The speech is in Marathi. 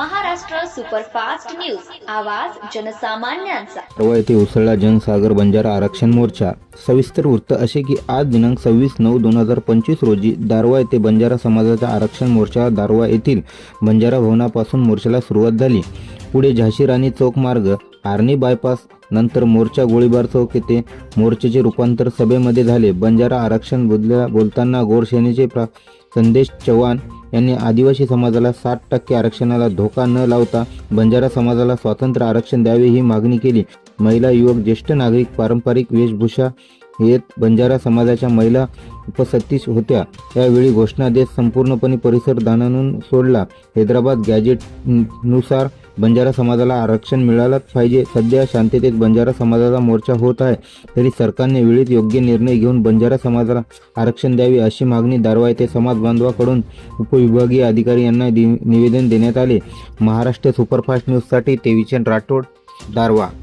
Superfast news. आवाज जनसामान्यांचा. परवा येथे उसळला जनसागर बंजारा आरक्षण मोर्चा. सविस्तर वृत्त असे की आज दिनांक सव्वीस नऊ दोन हजार पंचवीस रोजी दारवा येथे बंजारा समाजाचा आरक्षण मोर्चा दारवा येथील बंजारा भवनापासून मोर्चाला सुरुवात झाली. पुढे झाशी राणी चौक मार्ग आर्नी बायपास नंतर मोर्चा गोळीबार चौक येथे मोर्चाचे रूपांतर सभेमध्ये झाले. बंजारा आरक्षण बोलल्या बोलताना गोरसेनेचे प्रा संदेश चव्हाण यांनी आदिवासी समाजाला साठ टक्के आरक्षणाला धोका न लावता बंजारा समाजाला स्वातंत्र्य आरक्षण द्यावे ही मागणी केली. महिला युवक ज्येष्ठ नागरिक पारंपरिक वेशभूषा येत बंजारा समाजाच्या महिला उपसत्तीस होत्या. यावेळी घोषणा देत संपूर्णपणे परिसर दानानून सोडला. हैदराबाद गॅजेटनुसार बंजारा समाजाला आरक्षण मिळालंच पाहिजे. सध्या शांततेत बंजारा समाजाचा मोर्चा होत आहे. तरी सरकारने वेळीत योग्य निर्णय घेऊन बंजारा समाजाला आरक्षण द्यावे अशी मागणी दारवा येथे समाज बांधवाकडून उपविभागीय अधिकारी यांना निवेदन देण्यात आले. महाराष्ट्र सुपरफास्ट न्यूजसाठी तेविचंद राठोड दारवा